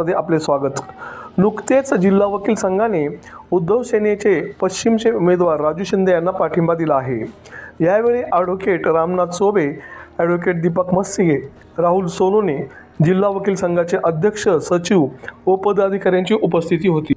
चॅनलमध्ये आपले स्वागत. नुकतेच जिल्हा वकील संघाने उद्धव सेनेचे पश्चिमचे उमेदवार राजू शिंदे यांना पाठिंबा दिला आहे. यावेळी ॲडव्होकेट रामनाथ सोबे ॲडव्होकेट दीपक मस्सिगे राहुल सोनोने जिल्हा वकील संघाचे अध्यक्ष सचिव व पदाधिकाऱ्यांची उपस्थिती होती.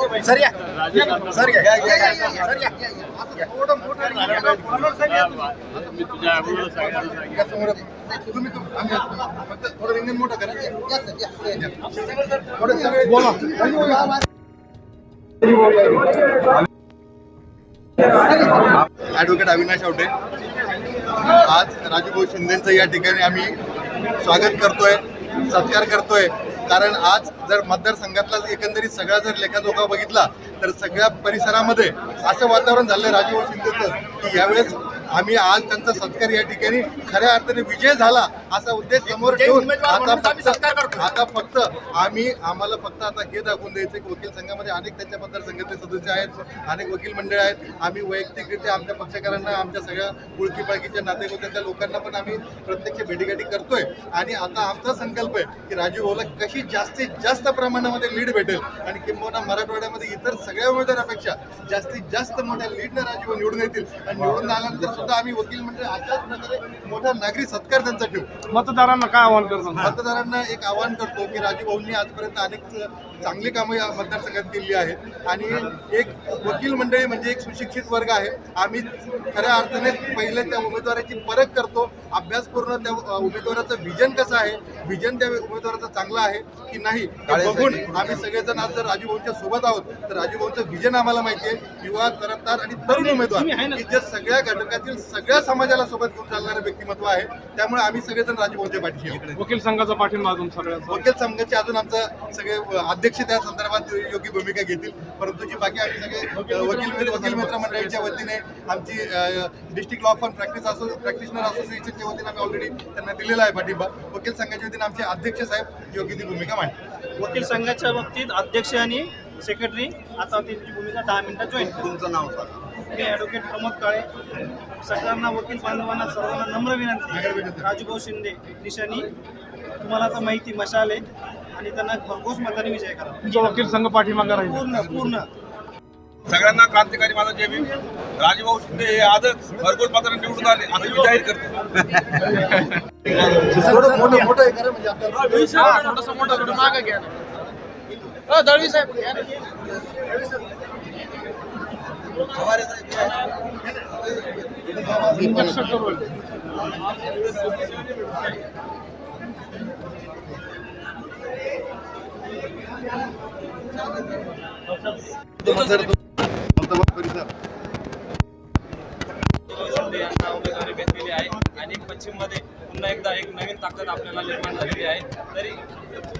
सर या सर या. मी तुझ्या अगोदर सांगितलं या समोर. तुम्ही तुम- आम्ही फक्त थोडं रिंगण मोठं करा या, सर, या, या, या. थोडं सगळे बोला ॲडव्होकेट अविनाश आवटे आज राजूभाऊ शिंदेचं या ठिकाणी आम्ही स्वागत करतोय सत्कार करतोय कारण आज जर मतदारसंघातला एकंदरीत सगळा जर लेखाजोखा बघितला तर सगळ्या परिसरामध्ये असं वातावरण झालं राजूभाऊ शिंदेचं की यावेळेस आम्ही आज त्यांचा सत्कार या ठिकाणी खऱ्या अर्थाने विजय झाला असा उद्देश समोर ठेवून आता फक्त आता फक्त आम्ही आम्हाला फक्त आता हे दाखवून द्यायचं की वकील संघामध्ये अनेक त्यांच्या मतदारसंघातले सदस्य आहेत अनेक वकील मंडळ आहेत. आम्ही वैयक्तिकरित्या आमच्या पक्षकारांना आमच्या सगळ्या ओळखी पाळखीच्या नातेगोत्याच्या लोकांना पण आम्ही प्रत्यक्ष भेटीगाठी करतोय. आणि आता आमचा संकल्प आहे की राजू भाऊला कशी जास्तीत जास्त प्रमाणामध्ये लीड भेटेल आणि किंबहुना मराठवाड्यामध्ये इतर सगळ्या उमेदवारापेक्षा जास्तीत जास्त मोठ्या लीडनं राजू भाऊ निवडून येतील. आणि निवडून आल्यानंतर सुद्धा आम्ही वकील मंडळ अशाच प्रकारे मोठा नागरी सत्कार त्यांचा ठेवू. मतदारांना काय आव्हान करतो मतदारांना एक आवाहन करतो की राजू भाऊंनी आजपर्यंत अनेक चांगली कामं या मतदारसंघात केली आहेत. आणि एक वकील मंडळी म्हणजे एक सुशिक्षित वर्ग आहे. आम्ही खऱ्या अर्थाने पहिले त्या उमेदवाराची परख करतो. अभ्यास करून त्या उमेदवाराचं विजन कसं आहे? विजन त्या उमेदवाराचं चांगलं आहे की नाही? हे बघून आम्ही सगळेजण आज जर राजू भाऊंच्या सोबत आहोत तर राजू भाऊंचं विजन आम्हाला माहिती आहे. युवा तरफदार आणि तरुण उमेदवार की जे सगळ्या घटकातील सगळ्या समाजाला सोबत घेऊन चालणारं व्यक्तिमत्व आहे. त्यामुळे आम्ही सगळेजण राजू भाऊंच्या पाठीशी आहोत. वकील संघाचा पाठिंबा अजून सगळ्यांचा? वकील संघाचे अजून आमचं सगळे अध्यक्ष त्या संदर्भात योग्य भूमिका घेतील. परंतु जी बाकी आम्ही सगळे वकील वकील मित्र मंडळीच्या वतीने आमची डिस्ट्रिक्ट लॉ फर्म प्रॅक्टिस असो प्रॅक्टिशनर असोसिएशनच्या वतीने आम्ही ऑलरेडी त्यांना दिलेला आहे पाठिंबा. वकील संघाच्या वतीने आमचे अध्यक्ष साहेब योग्य ती भूमिका मांडतील. वकील संघाच्या बाबतीत अध्यक्ष आणि सेक्रेटरी आता त्यांची भूमिका दहा मिनिटात जॉईन तुमचं नाव सांगा. मी ॲडव्होकेट प्रमोद काळे. सगळ्यांना वकील बांधवांना सर्वांना नम्र विनंती. राजूभाऊ शिंदे निशाणी तुम्हाला आता माहिती मशाल आहे. आणि त्यांना भरघोस मताने विजय करा. तुमचा वकील संघ पाठीमागा राहील. पूर्ण पूर्ण. सगळ्यांना क्रांतिकारी माझा जय भीम राजभाऊ शिंदे हे आजच भरघोस मात्र निवडून आले. असं मी जाहीर करतो. थोडं मोठं मोठं हे करा म्हणजे आपल्याला थोडस मोठं थोडं मागे घ्या दळवी साहेब मतदार मतदार परिसर शिंदे यांना उमेदवारी भेटलेली आहे आणि पश्चिममध्ये पुन्हा एकदा एक नवीन ताकद आपल्याला निर्माण झालेली आहे तरी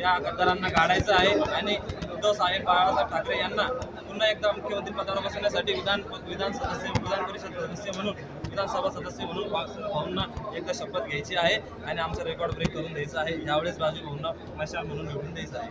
या गद्दारांना काढायचं आहे आणि उद्धव साहेब बाळासाहेब ठाकरे यांना पुन्हा एकदा मुख्यमंत्री पदावर बसवण्यासाठी विधान विधान सदस्य विधान परिषद सदस्य म्हणून विधानसभा सदस्य म्हणून भाऊंना एकदा शपथ घ्यायची आहे आणि आमचा रेकॉर्ड ब्रेक करून द्यायचा आहे यावेळेस राजू भाऊंना मशाल म्हणून निवडून द्यायचं आहे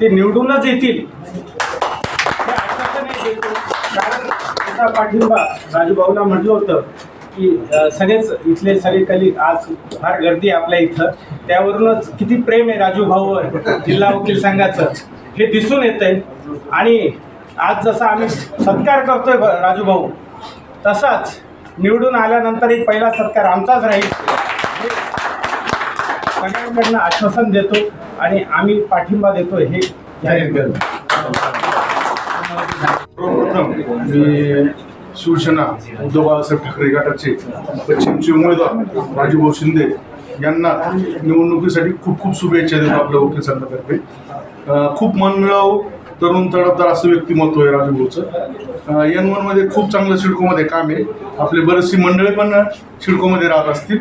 ते निवडूनच येतील. आश्वासनही कारण त्याचा पाठिंबा राजूभाऊला म्हटलं होतं की सगळेच इथले सगळे कली आज फार गर्दी आहे आपल्या इथं. त्यावरूनच किती प्रेम आहे राजूभाऊवर जिल्हा वकील संघाचं. हे दिसून येतंय. आणि आज जसा आम्ही सत्कार करतोय ब- राजूभाऊ तसाच निवडून आल्यानंतर एक पहिला सत्कार आमचाच राहील. सगळ्यांकडनं आश्वासन देतो. आणि आम्ही पाठिंबा देतो हे जाहीर करतो सर्वप्रथम मी शिवसेना उद्धव बाळासाहेब ठाकरे गटाचे पश्चिमचे उमेदवार राजूभाऊ शिंदे यांना निवडणुकीसाठी खूप खूप शुभेच्छा देतो आपल्या वकील संघातर्फे. अं, खूप मनमिळावू तरुण तडफदार असं व्यक्तिमत्व आहे राजूभाऊचं. एन वनमध्ये खूप चांगलं सिडकोमध्ये काम आहे. आपले बरेचशी मंडळी पण सिडकोमध्ये राहत असतील.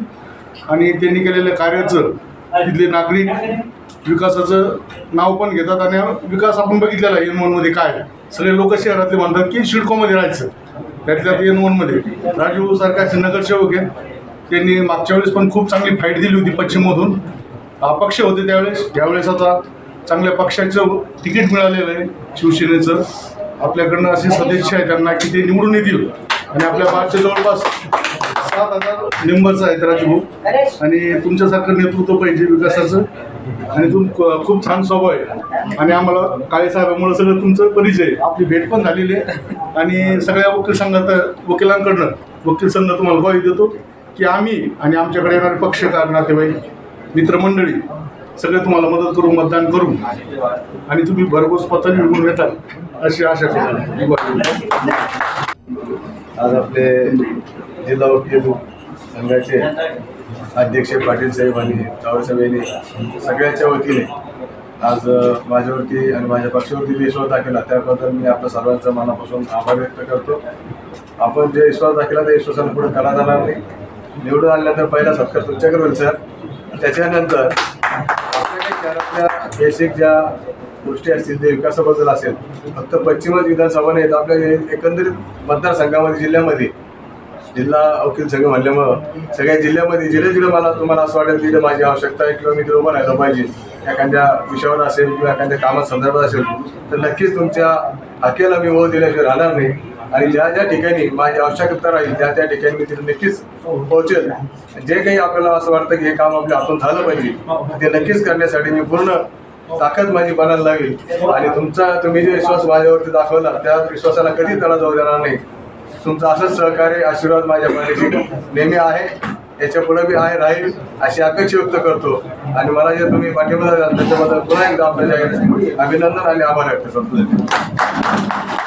आणि त्यांनी केलेल्या कार्याचं तिथले नागरिक विकासाचं नाव पण घेतात आणि विकास आपण बघितलेला आहे एन वनमध्ये काय सगळे लोक शहरातले म्हणतात की शिडकोमध्ये राहायचं. त्यातल्या एन वनमध्ये राजीव सरकारचे नगरसेवक आहे. त्यांनी मागच्या वेळेस पण खूप चांगली फाईट दिली होती पश्चिममधून. अपक्ष होते त्यावेळेस. ज्यावेळेस आता चांगल्या पक्षाचं तिकीट मिळालेलं आहे शिवसेनेचं. आपल्याकडनं असे सदस्य आहे त्यांना की ते निवडून येतील. आणि आपल्या बारच्या जवळपास सात हजार मेंबर्स आहेत राजभाऊ आणि तुमच्यासारखं नेतृत्व पाहिजे विकासाचं. आणि तुम खूप छान स्वभाव आहे. आणि आम्हाला काळे साहेबांमुळे सगळं तुमचं परिचय. आपली भेट पण झालेली आहे. आणि सगळ्या वकील संघात वकिलांकडनं वकील संघ तुम्हाला ग्वाही देतो की आम्ही आणि आमच्याकडे येणारे पक्षकार नातेवाईक मित्रमंडळी सगळे तुम्हाला मदत करू मतदान करू. आणि तुम्ही भरघोस पथाने निवडून येताल अशी आशा करतो. आज आपले जिल्हा वकील संघाचे अध्यक्ष पाटील साहेब आणि चावडे यांनी सगळ्याच्या वतीने आज माझ्यावरती आणि माझ्या पक्षावरती जे विश्वास दाखवला त्याबद्दल मी आपल्या सर्वांचा मनापासून आभार व्यक्त करतो. आपण जे विश्वास दाखवला त्या विश्वासाला पुढे करा जाणार नाही. निवडून आल्यानंतर पहिला सत्कार तुमच्याकडे होईल सर. त्याच्यानंतर शहरातल्या बेसिक ज्या गोष्टी असतील ते विकासाबद्दल असेल फक्त पश्चिमच विधानसभा नाही तर आपल्या एकंदरीत मतदारसंघामध्ये जिल्ह्यामध्ये जिल्हा वकील संघ म्हणल्यामुळं सगळ्या जिल्ह्यामध्ये जिथे जिथे मला तुम्हाला असं वाटेल तिथे माझी आवश्यकता आहे किंवा मी तिथे उभं राहिलं पाहिजे. एखाद्या विषयावर असेल किंवा एखाद्या कामात संदर्भात असेल तर नक्कीच तुमच्या हकेला मी हो दिल्याशिवाय राहणार नाही. आणि ज्या ज्या ठिकाणी माझी आवश्यकता राहील त्या त्या ठिकाणी मी तिथे नक्कीच पोहोचेल. जे काही आपल्याला असं वाटतं की हे काम आपल्या हातून झालं पाहिजे ते नक्कीच करण्यासाठी मी पूर्ण ताकद माझी बनायला लागेल. आणि तुमचा तुम्ही जे विश्वास माझ्यावरती दाखवला त्या विश्वासाला कधी त्याला जाऊ देणार नाही. तुमचं असंच सहकार्य आशीर्वाद माझ्या पाठीशी नेहमी आहे. याच्यापुढे बी आहे राहील अशी अपेक्षा व्यक्त करतो. आणि मला जे तुम्ही पाठिंबा द्याल त्याच्याबद्दल पुन्हा एकदा आपल्या अभिनंदन आणि आभार व्यक्त करतो.